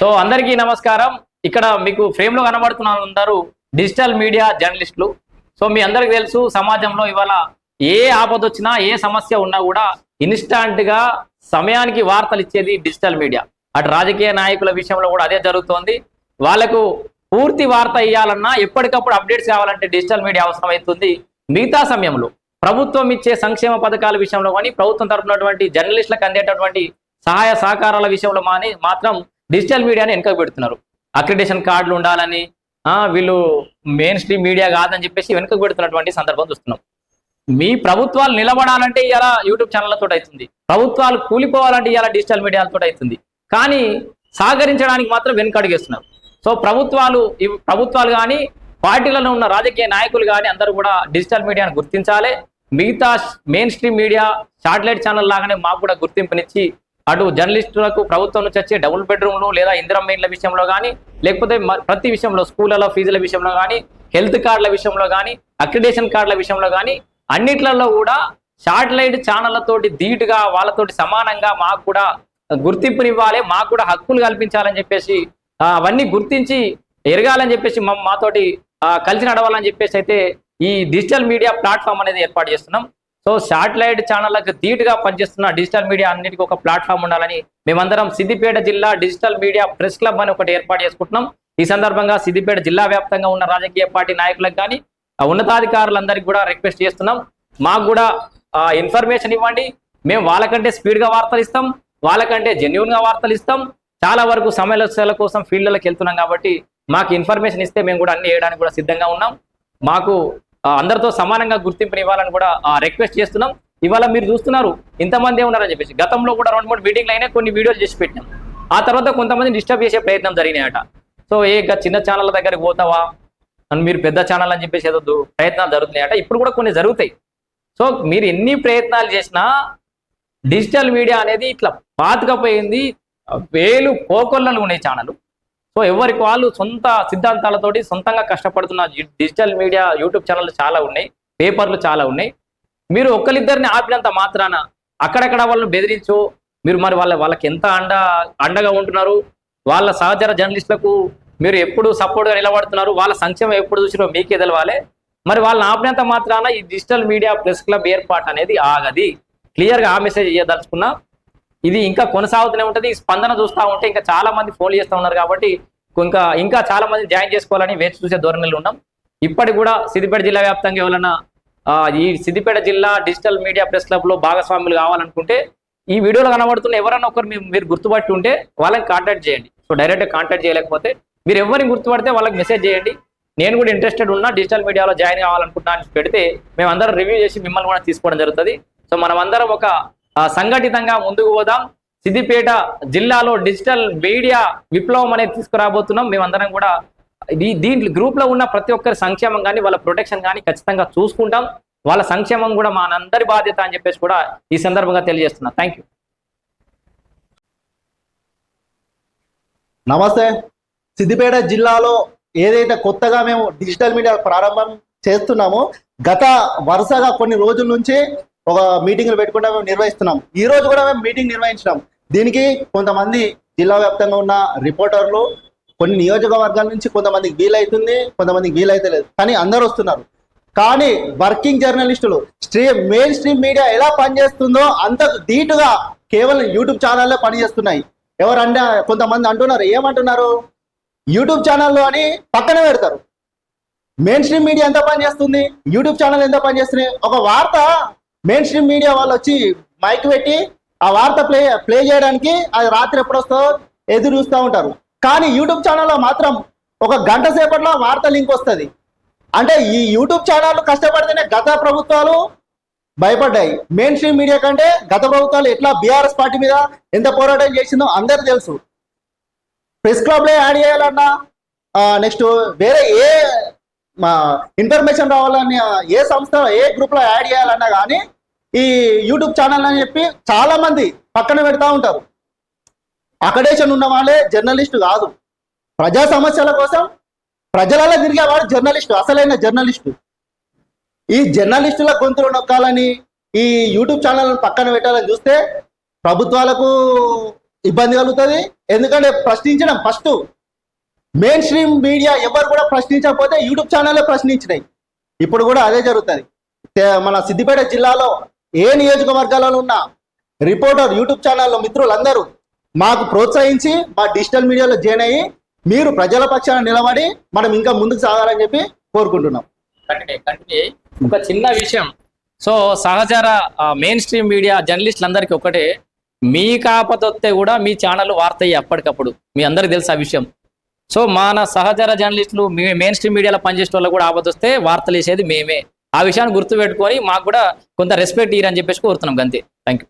So అందరికీ నమస్కారం. ఇక్కడ మీకు ఫ్రేమ్లో కనబడుతున్న అందరూ డిజిటల్ మీడియా జర్నలిస్టులు. సో మీ అందరికి తెలుసు సమాజంలో ఇవాళ ఏ ఆపద వచ్చినా ఏ సమస్య ఉన్నా కూడా ఇన్స్టాంట్గా సమయానికి వార్తలు ఇచ్చేది డిజిటల్ మీడియా. అటు రాజకీయ నాయకుల విషయంలో కూడా అదే జరుగుతోంది. వాళ్ళకు పూర్తి వార్త ఇవ్వాలన్నా ఎప్పటికప్పుడు అప్డేట్స్ కావాలంటే డిజిటల్ మీడియా అవసరమవుతుంది. మిగతా సమయంలో ప్రభుత్వం ఇచ్చే సంక్షేమ పథకాల విషయంలో కానీ ప్రభుత్వం తరపునటువంటి జర్నలిస్టులకు అందేటటువంటి సహాయ సహకారాల విషయంలో మాని మాత్రం డిజిటల్ మీడియాని వెనక పెడుతున్నారు అక్రిడేషన్ కార్డులు ఉండాలని వీళ్ళు మెయిన్ స్ట్రీమ్ మీడియా కాదని చెప్పేసి వెనుక పెడుతున్నటువంటి సందర్భం చూస్తున్నాం. మీ ప్రభుత్వాలు నిలబడాలంటే ఇలా యూట్యూబ్ ఛానళ్ళతో అవుతుంది ప్రభుత్వాలు కూలిపోవాలంటే ఇలా డిజిటల్ మీడియాలతో అవుతుంది కానీ సహకరించడానికి మాత్రం వెనుకడుగేస్తున్నారు. సో ప్రభుత్వాలు ఈ ప్రభుత్వాలు కానీ పార్టీలలో ఉన్న రాజకీయ నాయకులు కానీ అందరూ కూడా డిజిటల్ మీడియాను గుర్తించాలి. మిగతా mainstream media satellite channel లాగానే మాకు కూడా గుర్తింపునిచ్చి అటు జర్నలిస్టులకు ప్రభుత్వం నుంచి వచ్చే డబుల్ బెడ్రూమ్లు లేదా ఇందిరం మెయిన్ల విషయంలో కానీ లేకపోతే ప్రతి విషయంలో స్కూళ్ళలో ఫీజుల విషయంలో కానీ హెల్త్ కార్డుల విషయంలో కానీ అక్రిడేషన్ కార్డుల విషయంలో కానీ అన్నిట్లలో కూడా శాటిలైట్ ఛానళ్ళతోటి ధీటుగా వాళ్ళతోటి సమానంగా మాకు కూడా గుర్తింపునివ్వాలి మాకు కూడా హక్కులు కల్పించాలని చెప్పేసి అవన్నీ గుర్తించి ఎరగాలని చెప్పేసి మా మాతోటి కలిసి నడవాలని చెప్పేసి అయితే ఈ డిజిటల్ మీడియా ప్లాట్ఫామ్ అనేది ఏర్పాటు చేస్తున్నాం. సో శాటిలైట్ ఛానళ్ళకు ధీటుగా పనిచేస్తున్న డిజిటల్ మీడియా అన్నిటికీ ఒక ప్లాట్ఫామ్ ఉండాలని మేమందరం సిద్దిపేట జిల్లా డిజిటల్ మీడియా ప్రెస్ క్లబ్ అని ఒకటి ఏర్పాటు చేసుకుంటున్నాం. ఈ సందర్భంగా సిద్దిపేట జిల్లా వ్యాప్తంగా ఉన్న రాజకీయ పార్టీ నాయకులకు కానీ ఉన్నతాధికారులందరికీ కూడా రిక్వెస్ట్ చేస్తున్నాం. మాకు కూడా ఇన్ఫర్మేషన్ ఇవ్వండి. మేము వాళ్ళకంటే స్పీడ్గా వార్తలు ఇస్తాం. వాళ్ళకంటే జెన్యున్గా వార్తలు ఇస్తాం. చాలా వరకు సమస్యల కోసం ఫీల్డ్లకు వెళ్తున్నాం కాబట్టి మాకు ఇన్ఫర్మేషన్ ఇస్తే మేము కూడా అన్ని వేయడానికి కూడా సిద్ధంగా ఉన్నాం. మాకు అందరితో సమానంగా గుర్తింపుని ఇవ్వాలని కూడా రిక్వెస్ట్ చేస్తున్నాం. ఇవాళ మీరు చూస్తున్నారు ఇంతమంది ఉన్నారని చెప్పేసి. గతంలో కూడా రెండు మూడు మీటింగ్లు అయినా కొన్ని వీడియోలు చేసి పెట్టినాం. ఆ తర్వాత కొంతమంది డిస్టర్బ్ చేసే ప్రయత్నం జరిగినాయట. సో ఏ చిన్న ఛానళ్ళ దగ్గరికి పోతావా? అని మీరు పెద్ద ఛానల్ అని చెప్పేసి ఏదో ప్రయత్నాలు జరుగుతున్నాయట. ఇప్పుడు కూడా కొన్ని జరుగుతాయి. సో మీరు ఎన్ని ప్రయత్నాలు చేసినా డిజిటల్ మీడియా అనేది ఇట్లా పాతుకపోయింది. వేలు కోకొల్లలు ఉన్నాయి ఛానల్ సో ఎవరికి వాళ్ళు సొంత సిద్ధాంతాలతోటి సొంతంగా కష్టపడుతున్న డిజిటల్ మీడియా యూట్యూబ్ ఛానళ్ళు చాలా ఉన్నాయి పేపర్లు చాలా ఉన్నాయి. మీరు ఒక్కరిద్దరిని ఆపినంత మాత్రాన అక్కడక్కడ వాళ్ళని బెదిరించు మీరు మరి వాళ్ళ వాళ్ళకి ఎంత అండ అండగా ఉంటున్నారు వాళ్ళ సహచర జర్నలిస్టులకు మీరు ఎప్పుడు సపోర్ట్గా నిలబడుతున్నారు వాళ్ళ సంక్షేమం ఎప్పుడు చూసినో మీకే తెలవాలి. మరి వాళ్ళని ఆపినంత మాత్రాన ఈ డిజిటల్ మీడియా ప్రెస్ క్లబ్ ఏర్పాటు అనేది ఆగది. క్లియర్గా ఆ మెసేజ్ ఇవ్వదలుచుకున్నా ఇది ఇంకా కొనసాగుతూనే ఉంటది. స్పందన చూస్తూ ఉంటే ఇంకా చాలా మంది ఫోన్ చేస్తూ ఉన్నారు కాబట్టి ఇంకా ఇంకా చాలా మంది జాయిన్ చేసుకోవాలని వేచి చూసే ధోరణిలో ఉన్నాం. ఇప్పటికి కూడా సిద్దిపేట జిల్లా వ్యాప్తంగా ఎవరైనా ఈ సిద్దిపేట జిల్లా డిజిటల్ మీడియా ప్రెస్ క్లబ్లో భాగస్వాములు కావాలనుకుంటే ఈ వీడియోలో కనబడుతున్న ఎవరైనా ఒకరు మీరు గుర్తుపట్టి ఉంటే వాళ్ళని కాంటాక్ట్ చేయండి. సో డైరెక్ట్గా కాంటాక్ట్ చేయలేకపోతే మీరు ఎవరిని గుర్తుపడితే వాళ్ళకి మెసేజ్ చేయండి. నేను కూడా ఇంట్రెస్టెడ్ ఉన్నా డిజిటల్ మీడియాలో జాయిన్ కావాలనుకుంటున్నా అని పెడితే మేము అందరం రివ్యూ చేసి మిమ్మల్ని కూడా తీసుకోవడం జరుగుతుంది. సో మనం అందరం ఒక సంఘటితంగా ముందుకు పోదాం. సిద్దిపేట జిల్లాలో డిజిటల్ మీడియా విప్లవం అనేది తీసుకురాబోతున్నాం. మేమందరం కూడా దీంట్లో గ్రూప్లో ఉన్న ప్రతి ఒక్కరి సంక్షేమం కానీ వాళ్ళ ప్రొటెక్షన్ కానీ ఖచ్చితంగా చూసుకుంటాం. వాళ్ళ సంక్షేమం కూడా మనందరి అందరి బాధ్యత అని చెప్పేసి కూడా ఈ సందర్భంగా తెలియజేస్తున్నా. థ్యాంక్ యూ నమస్తే. సిద్దిపేట జిల్లాలో ఏదైతే కొత్తగా మేము డిజిటల్ మీడియా ప్రారంభం చేస్తున్నామో గత వరుసగా కొన్ని రోజుల నుంచి ఒక మీటింగ్లు పెట్టుకుంటా మేము నిర్వహిస్తున్నాం. ఈ రోజు కూడా మేము మీటింగ్ నిర్వహించినాం. దీనికి కొంతమంది జిల్లా వ్యాప్తంగా ఉన్న రిపోర్టర్లు కొన్ని నియోజకవర్గాల నుంచి కొంతమందికి వీలైతుంది కొంతమందికి వీలైతలేదు. కానీ అందరూ వస్తున్నారు. కానీ వర్కింగ్ జర్నలిస్టులు స్ట్రీమ్ మెయిన్ స్ట్రీమ్ మీడియా ఎలా పనిచేస్తుందో అంత ధీటుగా కేవలం యూట్యూబ్ ఛానల్లో పనిచేస్తున్నాయి. ఎవరంటే కొంతమంది అంటున్నారు ఏమంటున్నారు? యూట్యూబ్ ఛానల్లో అని పక్కన పెడతారు. మెయిన్ స్ట్రీమ్ మీడియా ఎంత పనిచేస్తుంది? యూట్యూబ్ ఛానల్ ఎంత పనిచేస్తున్నాయి? ఒక వార్త మెయిన్ స్ట్రీమ్ మీడియా వాళ్ళు వచ్చి మైక్ పెట్టి ఆ వార్త ప్లే ప్లే చేయడానికి అది రాత్రి ఎప్పుడు వస్తుందో ఎదురు చూస్తూ ఉంటారు. కానీ యూట్యూబ్ ఛానల్లో మాత్రం ఒక గంట సేపట్లో వార్త లింక్ వస్తుంది. అంటే ఈ యూట్యూబ్ ఛానల్ కష్టపడితేనే గత ప్రభుత్వాలు భయపడ్డాయి. మెయిన్ స్ట్రీమ్ మీడియా కంటే గత ప్రభుత్వాలు ఎట్లా బీఆర్ఎస్ పార్టీ మీద ఎంత పోరాటం చేసిందో అందరు తెలుసు. ప్రెస్ క్లబ్లో యాడ్ చేయాలన్నా నెక్స్ట్ వేరే ఏ మా ఇన్ఫర్మేషన్ రావాలన్నా ఏ సంస్థ ఏ గ్రూప్లో యాడ్ చేయాలన్నా కానీ ఈ యూట్యూబ్ ఛానల్ అని చెప్పి చాలా మంది పక్కన పెడతా ఉంటారు. అకడేషన్ ఉన్న వాళ్ళే జర్నలిస్ట్ కాదు. ప్రజా సమస్యల కోసం ప్రజలలో తిరిగేవాడు జర్నలిస్టు అసలైన జర్నలిస్టు ఈ జర్నలిస్టుల గొంతులు నొక్కాలని ఈ యూట్యూబ్ ఛానల్ పక్కన పెట్టాలని చూస్తే ప్రభుత్వాలకు ఇబ్బంది కలుగుతుంది. ఎందుకంటే ప్రశ్నించడం ఫస్ట్ మెయిన్ స్ట్రీమ్ మీడియా ఎవరు కూడా ప్రశ్నించకపోతే యూట్యూబ్ ఛానల్ ప్రశ్నించినాయి. ఇప్పుడు కూడా అదే జరుగుతుంది. మన సిద్దిపేట జిల్లాలో ఏ నియోజకవర్గాలలో ఉన్న రిపోర్టర్ యూట్యూబ్ ఛానల్లో మిత్రులందరూ మాకు ప్రోత్సహించి మా డిజిటల్ మీడియాలో జాయిన్ అయ్యి మీరు ప్రజల పక్షాన నిలబడి మనం ఇంకా ముందుకు సాగాలని చెప్పి కోరుకుంటున్నాం. ఒక చిన్న విషయం. సో సహచర మెయిన్ స్ట్రీమ్ మీడియా జర్నలిస్టులందరికీ ఒకటే మీ కాపతొత్తే కూడా మీ ఛానల్ వార్త అయ్యి అప్పటికప్పుడు. మీ అందరికి తెలుసు ఆ విషయం. సో మన సహచర జర్నలిస్టులు మీ మెయిన్ స్ట్రీమ్ మీడియాలో పనిచేసే వాళ్ళు కూడా ఆపదొస్తే వార్తలు వేసేది మేమే. ఆ విషయాన్ని గుర్తుపెట్టుకొని మాకు కూడా కొంత రెస్పెక్ట్ ఇయ్యరని చెప్పేసి కోరుతున్నాం అంతే థ్యాంక్ యూ